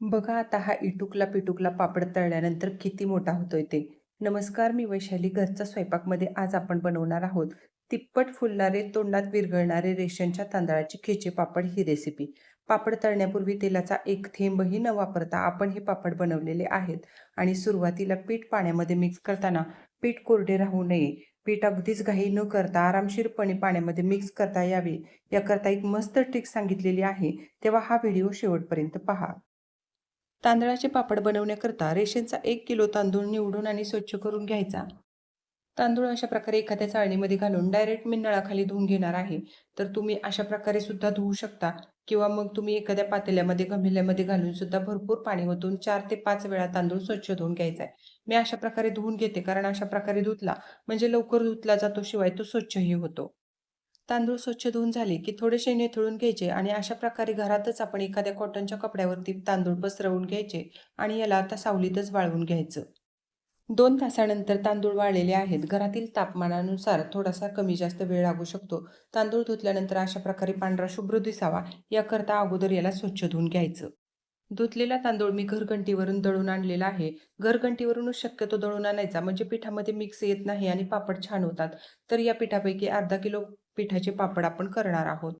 बघा आता हा इटुकला पिटुकला पापड तळल्यानंतर किती मोठा होतोय ते. नमस्कार मी वैशाली. घरचा स्वयंपाकमध्ये आज आपण बनवणार आहोत तिप्पट फुलणारे तोंडात विरघळणारे रेशनच्या तांदळाची खेचे पापड ही रेसिपी पापड तळण्यापूर्वी तेलाचा एक थेंबही न वापरता आपण हे पापड बनवलेले आहेत आणि सुरुवातीला पीठ पाण्यामध्ये मिक्स करताना पीठ कोरडे राहू नये. पीठ अगदीच घाई न करता आरामशीरपणे पाण्यामध्ये मिक्स करता यावे. याकरता एक मस्त ट्रिक सांगितलेली आहे. तेव्हा हा व्हिडिओ शेवटपर्यंत पहा. तांदळाचे पापड बनवण्याकरता रेशनचा एक किलो तांदूळ निवडून आणि स्वच्छ करून घ्यायचा. तांदूळ अशा प्रकारे एखाद्या चाळणीमध्ये घालून डायरेक्ट मी नळाखाली धुवून घेणार आहे. तर तुम्ही अशा प्रकारे सुद्धा धुवू शकता किंवा मग तुम्ही एखाद्या पातेल्यामध्ये गमिल्यामध्ये घालून सुद्धा भरपूर पाणी ओतून चार ते पाच वेळा तांदूळ स्वच्छ धुवून घ्यायचा आहे. मी अशा प्रकारे धुवून घेते कारण अशा प्रकारे धुतला म्हणजे लवकर धुतला जातो शिवाय तो स्वच्छही होतो. तांदूळ स्वच्छ धुवून झाले की थोडेसे नेथळून घ्यायचे आणि अशा प्रकारे घरातच आपण एखाद्या कॉटनच्या कपड्यावरती तांदूळ पसरवून घ्यायचे आणि याला आता सावलीतच वाळवून घ्यायचं. दोन तासानंतर तांदूळ वाळलेले आहेत. घरातील तापमानानुसार थोडासा कमी जास्त वेळ लागू शकतो. तांदूळ धुतल्यानंतर अशा प्रकारे पांढरा शुभ्र दिसावा. याकरता अगोदर याला स्वच्छ धुवून घ्यायचं. धुतलेला तांदूळ मी घरघंटीवरून दळून आणलेला आहे. घरघंटीवरूनच शक्यतो दळून आणायचा. म्हणजे पिठामध्ये मिक्स येत नाही आणि पापड छान होतात. तर या पिठापैकी अर्धा किलो पिठाचे पापड आपण करणार आहोत.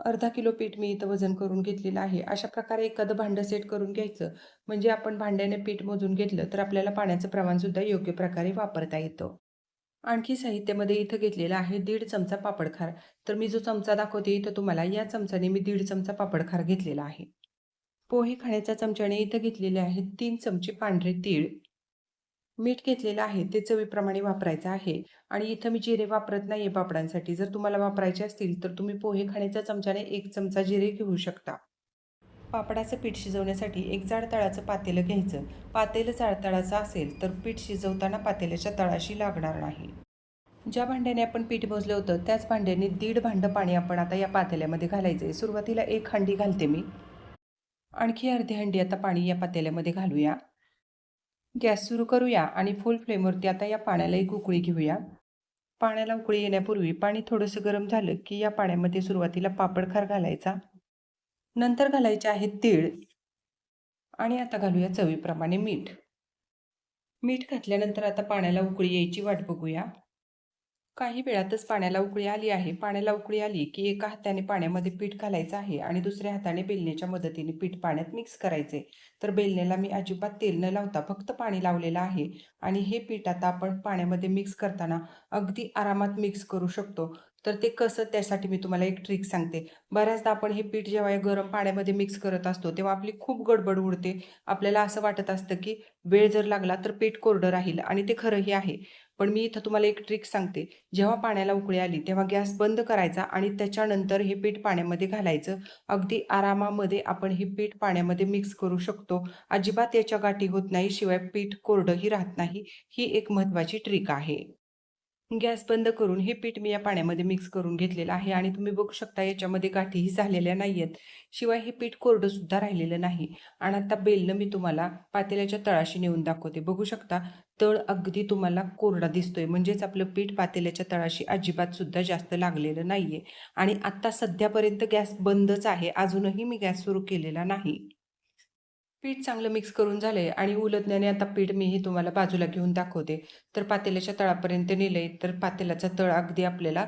अर्धा किलो पीठ मी इथं वजन करून घेतलेलं आहे. अशा प्रकारे एखादं भांडं सेट करून घ्यायचं. म्हणजे आपण भांड्याने पीठ मोजून घेतलं तर आपल्याला पाण्याचं प्रमाणसुद्धा योग्य प्रकारे वापरता येतं. आणखी साहित्यामध्ये इथं घेतलेलं आहे दीड चमचा पापडखार तर मी जो चमचा दाखवते इथं तुम्हाला या चमचाने मी दीड चमचा पापडखार घेतलेला आहे. पोहे खाण्याच्या चमच्याने इथं घेतलेले आहेत तीन चमचे पांढरे तीळ. मीठ घेतलेलं आहे ते चवीप्रमाणे वापरायचं आहे. आणि इथं मी जिरे वापरत नाही आहे पापडांसाठी जर तुम्हाला वापरायचे असतील तर तुम्ही पोहे खाण्याच्या चमच्याने एक चमचा जिरे घेऊ शकता. पापडाचं पीठ शिजवण्यासाठी एक जाड तळाचं पातेलं घ्यायचं. पातेलं जाड तळाचं असेल तर पीठ शिजवताना पातेल्याच्या तळाशी लागणार नाही. ज्या भांड्याने आपण पीठ भोजलं होतं त्याच भांड्याने दीड भांडं पाणी आपण आता या पातेल्यामध्ये घालायचं आहे सुरुवातीला एक हंडी घालते मी. आणखी अर्धी हंडी आता पाणी या पातेल्यामध्ये घालूया. गॅस सुरू करूया आणि फुल फ्लेमवरती आता या पाण्याला एक उकळी घेऊया. पाण्याला उकळी येण्यापूर्वी पाणी थोडंसं गरम झालं की या पाण्यामध्ये सुरुवातीला पापडखार घालायचा. नंतर घालायचे आहे तीळ आणि आता घालूया चवीप्रमाणे मीठ. मीठ घातल्यानंतर आता पाण्याला उकळी यायची वाट बघूया. काही वेळातच पाण्याला उकळी आली आहे. पाण्याला उकळी आली की एका हाताने पाण्यामध्ये पीठ घालायचं आहे आणि दुसऱ्या हाताने बेलण्याच्या मदतीने पीठ पाण्यात मिक्स करायचे. तर बेलण्याला मी अजिबात तेल न लावता फक्त पाणी लावलेलं आहे आणि हे पीठ आता आपण पाण्यामध्ये मिक्स करताना अगदी आरामात मिक्स करू शकतो. तर ते कसं त्यासाठी मी तुम्हाला एक ट्रिक सांगते. बऱ्याचदा आपण हे पीठ जेव्हा गरम पाण्यामध्ये मिक्स करत असतो तेव्हा आपली खूप गडबड उडते. आपल्याला असं वाटत असतं की वेळ जर लागला तर पीठ कोरडं राहील आणि ते खरंही आहे. पण मी इथं तुम्हाला एक ट्रिक सांगते. जेव्हा पाण्याला उकळी आली तेव्हा गॅस बंद करायचा आणि त्याच्यानंतर हे पीठ पाण्यामध्ये घालायचं. अगदी आरामामध्ये आपण हे पीठ पाण्यामध्ये मिक्स करू शकतो. अजिबात याच्या गाठी होत नाही शिवाय पीठ कोरडंही राहत नाही. ही एक महत्त्वाची ट्रिक आहे. गॅस बंद करून हे पीठ मी या पाण्यामध्ये मिक्स करून घेतलेलं आहे आणि तुम्ही बघू शकता याच्यामध्ये गाठीही झालेल्या नाही आहेत शिवाय हे पीठ कोरडंसुद्धा राहिलेलं नाही. आणि आता बेलनं मी तुम्हाला पातेल्याच्या तळाशी नेऊन दाखवते. बघू शकता तळ अगदी तुम्हाला कोरडा दिसतोय. म्हणजेच आपलं पीठ पातेल्याच्या तळाशी अजिबात सुद्धा जास्त लागलेलं नाहीये. आणि आत्ता सध्यापर्यंत गॅस बंदच आहे. अजूनही मी गॅस सुरू केलेला नाही. पीठ चांगलं मिक्स करून झालंय आणि उलटण्याने आता पीठ मीही तुम्हाला बाजूला घेऊन दाखवते. तर पातेल्याच्या तळापर्यंत नेलंय तर पातेल्याचा तळ अगदी आपल्याला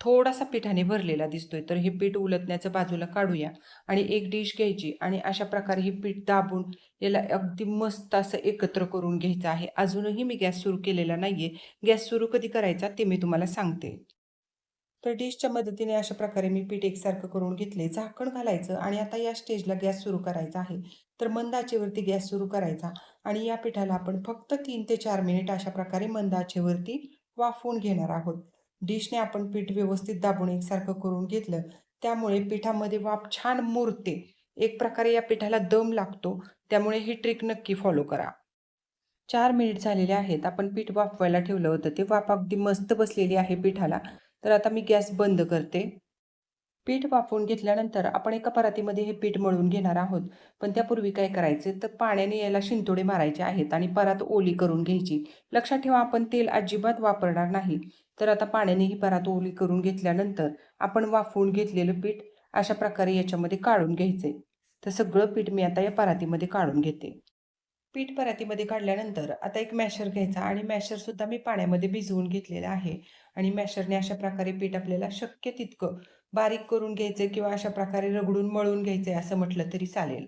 थोडासा पिठाने भरलेला दिसतोय. तर हे पीठ उलटण्याचं बाजूला काढूया आणि एक डिश घ्यायची आणि अशा प्रकारे हे पीठ दाबून याला अगदी मस्त असं एकत्र करून घ्यायचं आहे. अजूनही मी गॅस सुरू केलेला नाहीये. गॅस सुरू कधी करायचा ते मी तुम्हाला सांगते. तर डिशच्या मदतीने अशा प्रकारे मी पीठ एकसारखं करून घेतले झाकण घालायचं आणि आता या स्टेजला गॅस सुरू करायचा आहे. तर मंद आचेवरती गॅस सुरू करायचा आणि या पिठाला आपण फक्त तीन ते चार मिनिट अशा प्रकारे मंद आचेवरती वाफवून घेणार आहोत. डिशने आपण पीठ व्यवस्थित दाबून एकसारखं करून घेतलं त्यामुळे पिठामध्ये वाफ छान मुरते. एक प्रकारे या पिठाला दम लागतो त्यामुळे ही ट्रिक नक्की फॉलो करा. चार मिनिट झालेले आहेत आपण पीठ वाफवायला ठेवलं होतं ते वाफ अगदी मस्त बसलेली आहे पिठाला. तर आता मी गॅस बंद करते. पीठ वाफवून घेतल्यानंतर आपण एका परातीमध्ये हे पीठ मळून घेणार आहोत. पण त्यापूर्वी काय करायचे? तर पाण्याने याला शिंतोडे मारायचे आहेत आणि परात ओली करून घ्यायची. लक्षात ठेवा आपण तेल अजिबात वापरणार नाही. तर आता पाण्याने ही परात ओली करून घेतल्यानंतर आपण वाफवून घेतलेलं पीठ अशा प्रकारे याच्यामध्ये काढून घ्यायचे. तर सगळं पीठ मी आता या परातीमध्ये काढून घेते. पीठ परातीमध्ये काढल्यानंतर आता एक मॅशर घ्यायचा आणि मॅशरसुद्धा मी पाण्यामध्ये भिजवून घेतलेला आहे. आणि मॅशरने अशा प्रकारे पीठ आपल्याला शक्य तितकं बारीक करून घ्यायचं किंवा अशा प्रकारे रगडून मळून घ्यायचं आहे असं म्हटलं तरी चालेल.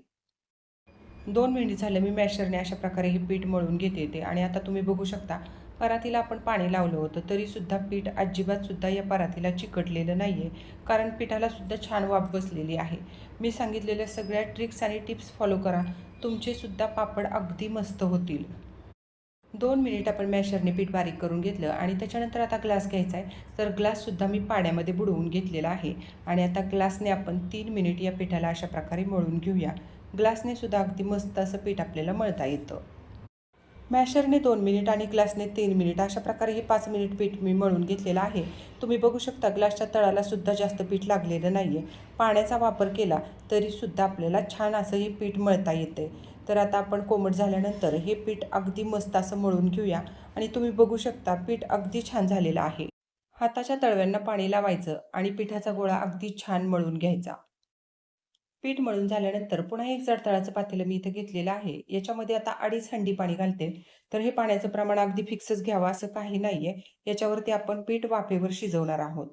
दोन मिनिट झालं मी मॅशरने अशा प्रकारे हे पीठ मळून घेते ते. आणि आता तुम्ही बघू शकता परातीला आपण पाणी लावलं होतं तरीसुद्धा पीठ अजिबातसुद्धा या परातीला चिकटलेलं नाही आहे कारण पिठालासुद्धा छान वाफ बसलेली आहे. मी सांगितलेल्या सगळ्या ट्रिक्स आणि टिप्स फॉलो करा. तुमचेसुद्धा पापड अगदी मस्त होतील. दोन मिनिट आपण मॅशरने पीठ बारीक करून घेतलं आणि त्याच्यानंतर आता ग्लास घ्यायचा आहे. तर ग्लाससुद्धा मी पाण्यामध्ये बुडवून घेतलेला आहे. आणि आता ग्लासने आपण तीन मिनिट या पिठाला अशा प्रकारे मळून घेऊया. ग्लासने सुद्धा अगदी मस्त असं पीठ आपल्याला मळता येतं. मॅशरने दोन मिनिट आणि ग्लासने तीन मिनिट अशा प्रकारे हे पाच मिनिट पीठ मी मळून घेतलेलं आहे. तुम्ही बघू शकता ग्लासच्या तळाला सुद्धा जास्त पीठ लागलेलं नाही आहे पाण्याचा वापर केला तरीसुद्धा आपल्याला छान असं हे पीठ मळता येते तर आता आपण कोमट झाल्यानंतर हे पीठ अगदी मस्त असं मळून घेऊया. आणि तुम्ही बघू शकता पीठ अगदी छान झालेलं आहे. हाताच्या तळव्यांना पाणी लावायचं आणि पिठाचा गोळा अगदी छान मळून घ्यायचा. पीठ मळून झाल्यानंतर पुन्हा एक जडतळाचं पातेलं मी इथं घेतलेलं आहे. याच्यामध्ये आता अडीच हंडी पाणी घालते. तर हे पाण्याचं प्रमाण अगदी फिक्सच घ्यावं असं काही नाही आहे याच्यावरती आपण पीठ वाफेवर शिजवणार आहोत.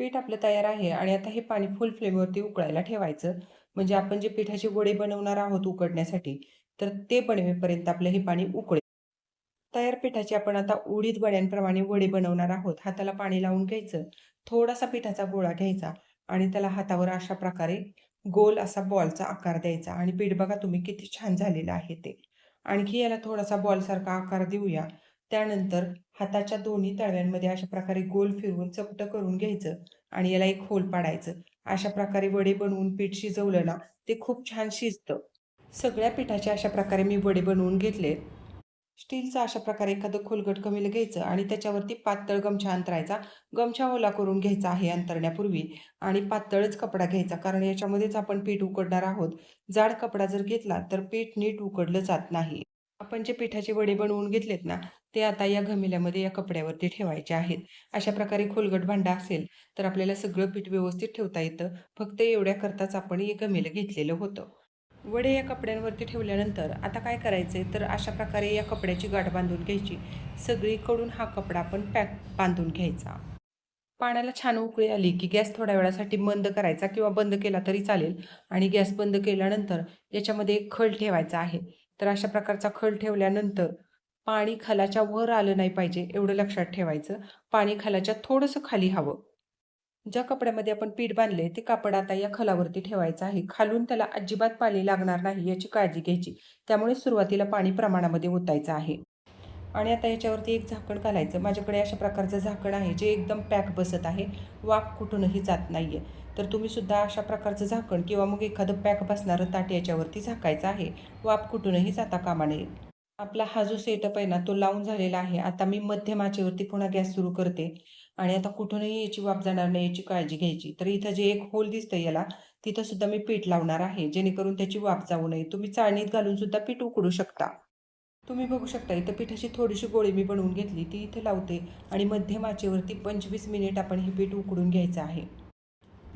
पीठ आपलं तयार आहे आणि आता हे पाणी फुल फ्लेमवरती उकळायला ठेवायचं. म्हणजे आपण जे पिठाचे वडे बनवणार आहोत उकडण्यासाठी तर ते बनवेपर्यंत आपलं हे पाणी उकळे तयार पिठाचे आपण आता उडीद वड्यांप्रमाणे वडे बनवणार आहोत. हाताला पाणी लावून घ्यायचं. थोडासा पिठाचा गोळा घ्यायचा आणि त्याला हातावर अशा प्रकारे गोल असा बॉलचा आकार द्यायचा आणि पीठ बघा तुम्ही किती छान झालेलं आहे ते. आणखी याला थोडासा बॉलसारखा आकार देऊया. त्यानंतर हाताच्या दोन्ही तळव्यांमध्ये अशा प्रकारे गोल फिरवून चपटं करून घ्यायचं आणि याला एक होल पाडायचं. अशा प्रकारे वडे बनवून पीठ शिजवलं ना ते खूप छान शिजतं. सगळ्या पिठाचे अशा प्रकारे मी वडे बनवून घेतले. स्टीलचं अशा प्रकारे एखादं खोलगट कमीला घ्यायचं आणि त्याच्यावरती पातळ गमछा अंतरायचा गमछा ओला करून घ्यायचा आहे अंतरण्यापूर्वी आणि पातळच कपडा घ्यायचा कारण याच्यामध्येच आपण पीठ उकडणार आहोत. जाड कपडा जर घेतला तर पीठ नीट उकडलं जात नाही. आपण जे पिठाचे वडे बनवून घेतलेत ना ते आता या घमिल्यामध्ये या कपड्यावरती ठेवायचे आहेत. अशा प्रकारे खोलगट भांडा असेल तर आपल्याला सगळं पीठ व्यवस्थित ठेवता येतं. फक्त एवढ्या करताच आपण हे घमेलं घेतलेलं होतं. वडे या कपड्यांवरती ठेवल्यानंतर आता काय करायचं आहे तर अशा प्रकारे या कपड्याची गाठ बांधून घ्यायची. सगळीकडून हा कपडा आपण पॅक बांधून घ्यायचा. पाण्याला छान उकळी आली की गॅस थोड्या वेळासाठी बंद करायचा किंवा बंद केला तरी चालेल. आणि गॅस बंद केल्यानंतर याच्यामध्ये एक खल ठेवायचा आहे. तर अशा प्रकारचा खल ठेवल्यानंतर पाणी खालाच्या वर आलं नाही पाहिजे एवढं लक्षात ठेवायचं. पाणी खालाच्या थोडंसं खाली हवं. ज्या कपड्यामध्ये आपण पीठ बांधले ते कापड आता या खलावरती ठेवायचं आहे. खालून त्याला अजिबात पाणी लागणार नाही याची काळजी घ्यायची. त्यामुळे सुरुवातीला पाणी प्रमाणामध्ये ओतायचं आहे. आणि आता याच्यावरती एक झाकण घालायचं. माझ्याकडे अशा प्रकारचं झाकण आहे जे एकदम पॅक बसत आहे. वाफ कुठूनही जात नाही आहे तर तुम्हीसुद्धा अशा प्रकारचं झाकण किंवा मग एखादं पॅक बसणारं ताट याच्यावरती झाकायचं आहे. वाफ कुठूनही जाता कामा नये. आपला हा जो सेटअप आहे ना तो लावून झालेला आहे. आता मी मध्यम आचेवरती पुन्हा गॅस सुरू करते. आणि आता कुठूनही याची वाफ जाणार नाही याची काळजी घ्यायची. तर इथं जे एक होल दिसतं याला तिथं सुद्धा मी पीठ लावणार आहे. जेणेकरून त्याची वाफ जाऊ नये. तुम्ही चाळणीत घालून सुद्धा पीठ उकडू शकता. तुम्ही बघू शकता इथं पिठाची थोडीशी गोळी मी बनवून घेतली. ती इथं लावते. आणि मध्यम आचेवरती पंचवीस मिनिट आपण हे पीठ उकडून घ्यायचं आहे.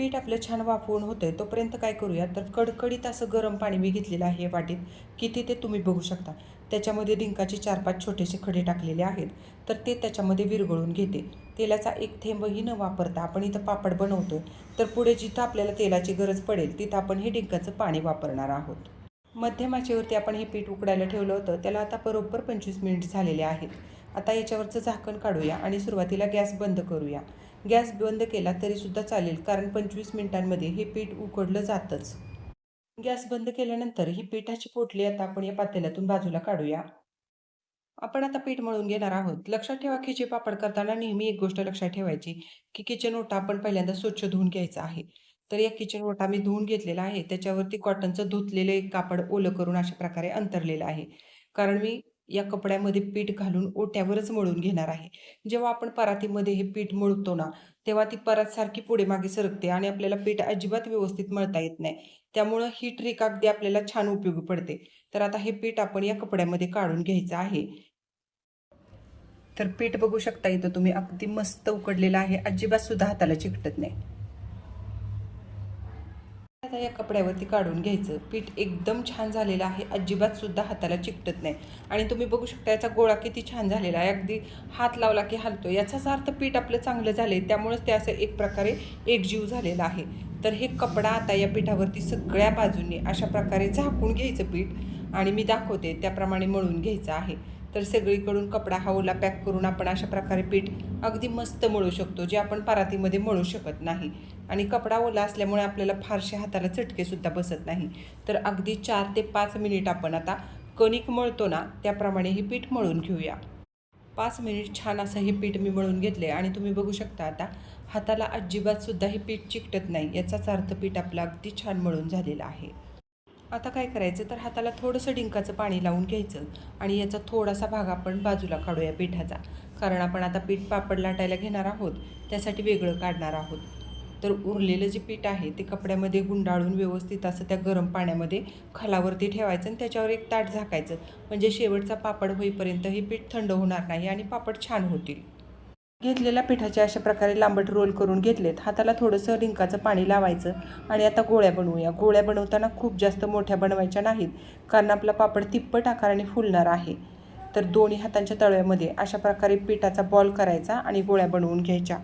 पीठ आपलं छान वाफवून होतं आहे तोपर्यंत काय करूया तर कडकडीत असं गरम पाणी मी घेतलेलं आहे वाटीत. किती ते तुम्ही बघू शकता. त्याच्यामध्ये डिंकाचे चार पाच छोटेसे खडे टाकलेले आहेत. तर ते त्याच्यामध्ये विरघळून घेते. तेलाचा एक थेंबही न वापरता आपण इथं पापड बनवतो तर पुढे जिथं आपल्याला तेलाची गरज पडेल तिथं आपण हे डिंकाचं पाणी वापरणार आहोत. मध्यमाचेवरती आपण हे पीठ उकडायला ठेवलं होतं. त्याला आता बरोबर पंचवीस मिनिट झालेले आहेत. आता याच्यावरचं झाकण काढूया आणि सुरुवातीला गॅस बंद करूया. गॅस बंद केला तरीसुद्धा चालेल कारण पंचवीस मिनिटांमध्ये हे पीठ उकडलं जातंच. गॅस बंद केल्यानंतर ही पिठाची पोटली आता आपण या पातेल्यातून बाजूला काढूया. आपण आता पीठ मळून घेणार आहोत. लक्षात ठेवा खिचे पापड करताना नेहमी एक गोष्ट लक्षात ठेवायची की किचन ओटा आपण पहिल्यांदा स्वच्छ धुवून घ्यायचा आहे. तर या किचन ओटा मी धुवून घेतलेला आहे. त्याच्यावरती कॉटनचं धुतलेलं एक कापड ओलं करून अशा प्रकारे अंतरलेलं आहे. कारण मी या कपड्यामध्ये पीठ घालून ओट्यावरच मळून घेणार आहे. जेव्हा आपण परातीमध्ये हे पीठ मळतो ना तेव्हा ती परात सारखी पुढे मागे सरकते आणि आपल्याला पीठ अजिबात व्यवस्थित मळता येत नाही. त्यामुळं ही ट्रिक अगदी आपल्याला छान उपयोगी पडते. तर आता हे पीठ आपण या कपड्यामध्ये काढून घ्यायचं आहे. तर पीठ बघू शकता इथं तुम्ही अगदी मस्त उकडलेलं आहे. अजिबात सुद्धा हाताला चिकटत नाही. आता या कपड्यावरती काढून घ्यायचं. पीठ एकदम छान झालेलं आहे. अजिबात सुद्धा हाताला चिकटत नाही. आणि तुम्ही बघू शकता याचा गोळा किती छान झालेला आहे. अगदी हात लावला की हलतो याचाच अर्थ पीठ आपलं चांगलं झालं आहे त्यामुळंच ते असं एक प्रकारे एकजीव झालेलं आहे. तर हे कपडा आता या पिठावरती सगळ्या बाजूंनी अशा प्रकारे झाकून घ्यायचं पीठ. आणि मी दाखवते. त्याप्रमाणे मळून घ्यायचं आहे. तर सगळीकडून कपडा हा पॅक करून आपण अशा प्रकारे पीठ अगदी मस्त मळू शकतो जे आपण परातीमध्ये मळू शकत नाही. आणि कपडा ओला असल्यामुळे आपल्याला फारसे हाताला चटकेसुद्धा बसत नाही. तर अगदी चार ते पाच मिनिट आपण आता कणिक मळतो ना त्याप्रमाणे हे पीठ मळून घेऊया. पाच मिनिट छान असं हे पीठ मी मळून घेतले आणि तुम्ही बघू शकता आता हाताला अजिबातसुद्धा हे पीठ चिकटत नाही. याचाच अर्थ पीठ आपलं अगदी छान मळून झालेलं आहे. आता काय करायचं? तर हाताला थोडंसं डिंकाचं पाणी लावून घ्यायचं आणि याचा थोडासा भाग आपण बाजूला काढूया पिठाचा. कारण आपण आता पीठ पापड लाटायला घेणार आहोत त्यासाठी वेगळं काढणार आहोत. तर उरलेलं जे पीठ आहे ते कपड्यामध्ये गुंडाळून व्यवस्थित असं त्या गरम पाण्यामध्ये खालावरती ठेवायचं आणि त्याच्यावर एक ताट झाकायचं. म्हणजे शेवटचा पापड होईपर्यंत हे पीठ थंड होणार नाही आणि पापड छान होतील. घेतलेल्या पिठाचे अशा प्रकारे लांबट रोल करून घेतलेत. हाताला थोडंसं डिंकाचं पाणी लावायचं आणि आता गोळ्या बनवूया. गोळ्या बनवताना खूप जास्त मोठ्या बनवायच्या नाहीत कारण आपला पापड तिप्पट आकाराने फुलणार आहे. तर दोन्ही हातांच्या तळव्यामध्ये अशा प्रकारे पिठाचा बॉल करायचा आणि गोळ्या बनवून घ्यायच्या.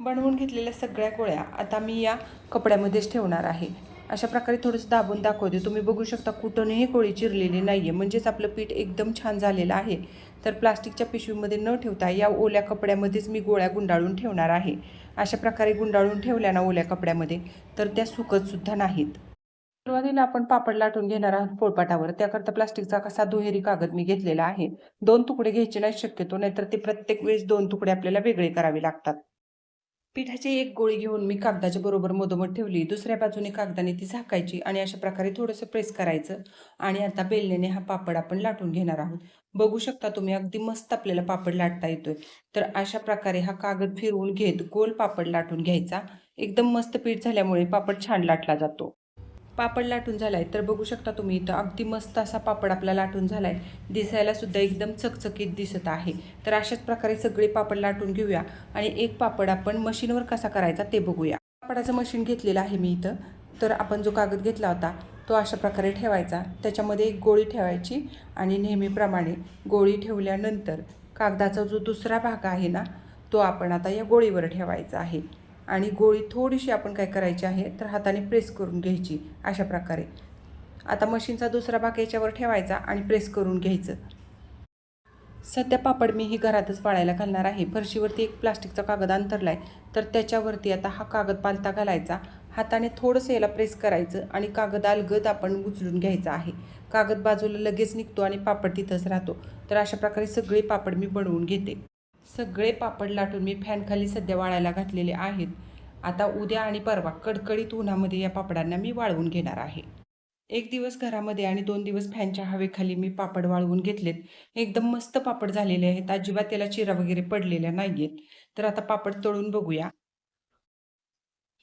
बनवून घेतलेल्या सगळ्या गोळ्या आता मी या कपड्यामध्येच ठेवणार आहे. अशा प्रकारे थोडंसं दाबून दाखवते. तुम्ही बघू शकता कुठूनही कोळी चिरलेली नाही आहे म्हणजेच आपलं पीठ एकदम छान झालेलं आहे. तर प्लास्टिकच्या पिशवीमध्ये न ठेवता या ओल्या कपड्यामध्येच मी गोळ्या गुंडाळून ठेवणार आहे. अशा प्रकारे गुंडाळून ठेवल्या ना ओल्या कपड्यामध्ये तर त्या सुकतसुद्धा नाहीत. सुरुवातीला आपण पापड लाटून घेणार आहोत पोळपाटावर. त्याकरता प्लास्टिकचा कसा दुहेरी कागद मी घेतलेला आहे. दोन तुकडे घ्यायचे नाही शक्यतो. नाहीतर ते प्रत्येक वेळेस दोन तुकडे आपल्याला वेगळे करावे लागतात. पिठाची एक गोळी घेऊन मी कागदाच्या बरोबर मधोमध ठेवली. दुसऱ्या बाजूने कागदाने ती झाकायची आणि अशा प्रकारे थोडंसं प्रेस करायचं. आणि आता बेलण्याने हा पापड आपण लाटून घेणार आहोत. बघू शकता तुम्ही अगदी मस्त आपल्याला पापड लाटता येतोय. तर अशा प्रकारे हा कागद फिरवून घेत गोल पापड लाटून घ्यायचा. एकदम मस्त पीठ झाल्यामुळे पापड छान लाटला जातो. पापड लाटून झाला आहे तर बघू शकता तुम्ही इथं अगदी मस्त असा पापड आपला लाटून झाला आहे दिसायलासुद्धा एकदम चकचकीत दिसत आहे. तर अशाच प्रकारे सगळे पापड लाटून घेऊया आणि एक पापड आपण मशीनवर कसा करायचा ते बघूया. पापडाचं मशीन घेतलेलं आहे मी इथं. तर आपण जो कागद घेतला होता तो अशा प्रकारे ठेवायचा. त्याच्यामध्ये एक गोळी ठेवायची आणि नेहमीप्रमाणे गोळी ठेवल्यानंतर कागदाचा जो दुसरा भाग आहे ना तो आपण आता या गोळीवर ठेवायचा आहे. आणि गोळी थोडीशी आपण काय करायची आहे तर हाताने प्रेस करून घ्यायची अशा प्रकारे. आता मशीनचा दुसरा भाग याच्यावर ठेवायचा आणि प्रेस करून घ्यायचं. सध्या पापड मी ही घरातच पाळायला घालणार आहे. फरशीवरती एक प्लास्टिकचा कागद अंतरला आहे तर त्याच्यावरती आता हा कागद पालता घालायचा. हाताने थोडंसं याला प्रेस करायचं आणि कागद अलगद आपण उचलून घ्यायचा आहे. कागद बाजूला लगेच निघतो आणि पापड तिथंच राहतो. तर अशा प्रकारे सगळे पापड मी बनवून घेते. सगळे पापड लाटून मी फॅनखाली सध्या वाळायला घातलेले आहेत. आता उद्या आणि परवा कडकडीत उन्हामध्ये या पापडांना मी वाळवून घेणार आहे. एक दिवस घरामध्ये आणि दोन दिवस फॅनच्या हवेखाली मी पापड वाळवून घेतलेत. एकदम मस्त पापड झालेले आहेत. अजिबात त्याला चिरा वगैरे पडलेल्या नाही आहेत तर आता पापड तळून बघूया.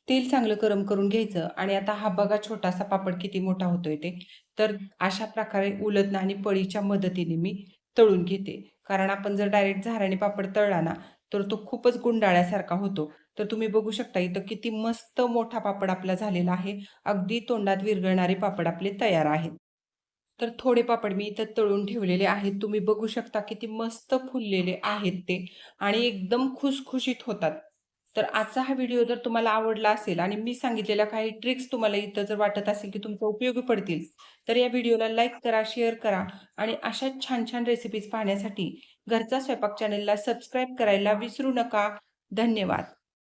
तेल चांगलं गरम करून घ्यायचं आणि आता हा बघा छोटासा पापड किती मोठा होतोय ते. तर अशा प्रकारे उलटणं आणि पळीच्या मदतीने मी तळून घेते. कारण आपण जर डायरेक्ट झाराने पापड तळला ना तर तो खूपच गुंडाळ्यासारखा होतो. तर तुम्ही बघू शकता इथं किती मस्त मोठा पापड आपला झालेला आहे. अगदी तोंडात विरघळणारे पापड आपले तयार आहेत. तर थोडे पापड मी इथं तळून ठेवलेले आहेत. तुम्ही बघू शकता किती मस्त फुललेले आहेत ते आणि एकदम खुसखुशीत होतात. तर आजचा हा व्हिडिओ जर तुम्हाला आवडला असेल आणि मी सांगितलेल्या काही ट्रिक्स तुम्हाला इथं जर वाटत असेल की तुमचा उपयोगी पडतील तर या व्हिडिओला लाईक करा शेअर करा आणि अशा छान छान रेसिपीज पाहण्यासाठी घरचा स्वयंपाक चॅनेलला सबस्क्राईब करायला विसरू नका. धन्यवाद.